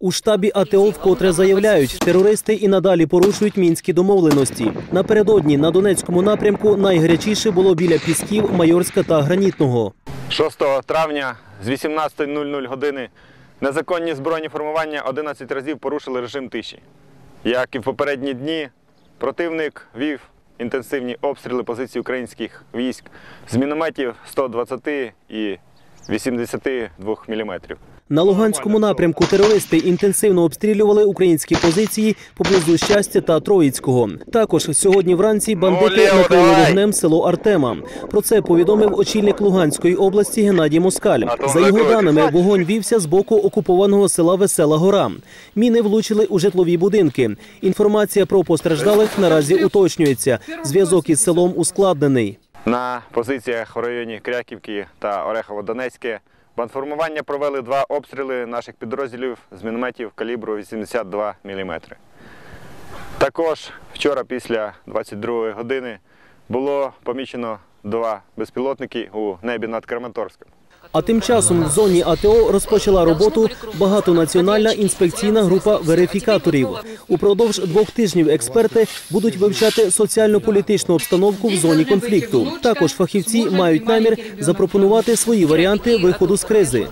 У штабі АТО вкотре заявляють, терористи і надалі порушують мінські домовленості. Напередодні на Донецькому напрямку найгарячіше було біля Пісків, Майорська та Гранітного. 6 травня з 18.00 години незаконні збройні формування 11 разів порушили режим тиші. Як і в попередні дні, противник вів інтенсивні обстріли позицій українських військ з мінометів 120 і 82 мм. На Луганському напрямку терористи інтенсивно обстрілювали українські позиції поблизу щастя та Троїцького. Також сьогодні вранці бандити накрили вогнем село Артема. Про це повідомив очільник Луганської області Геннадій Москаль. За його даними, вогонь вівся з боку окупованого села Весела Гора. Міни влучили у житлові будинки. Інформація про постраждалих наразі уточнюється. Зв'язок із селом ускладнений. На позиціях в районі Кряківки та Орехово-Донецьке бандформування провели два обстріли наших підрозділів з мінометів калібру 82 мм. Також вчора після 22 години було помічено два безпілотники у небі над Краматорськом. А тим часом в зоні АТО розпочала роботу багатонаціональна інспекційна група верифікаторів. Упродовж двох тижнів експерти будуть вивчати соціально-політичну обстановку в зоні конфлікту. Також фахівці мають намір запропонувати свої варіанти виходу з кризи.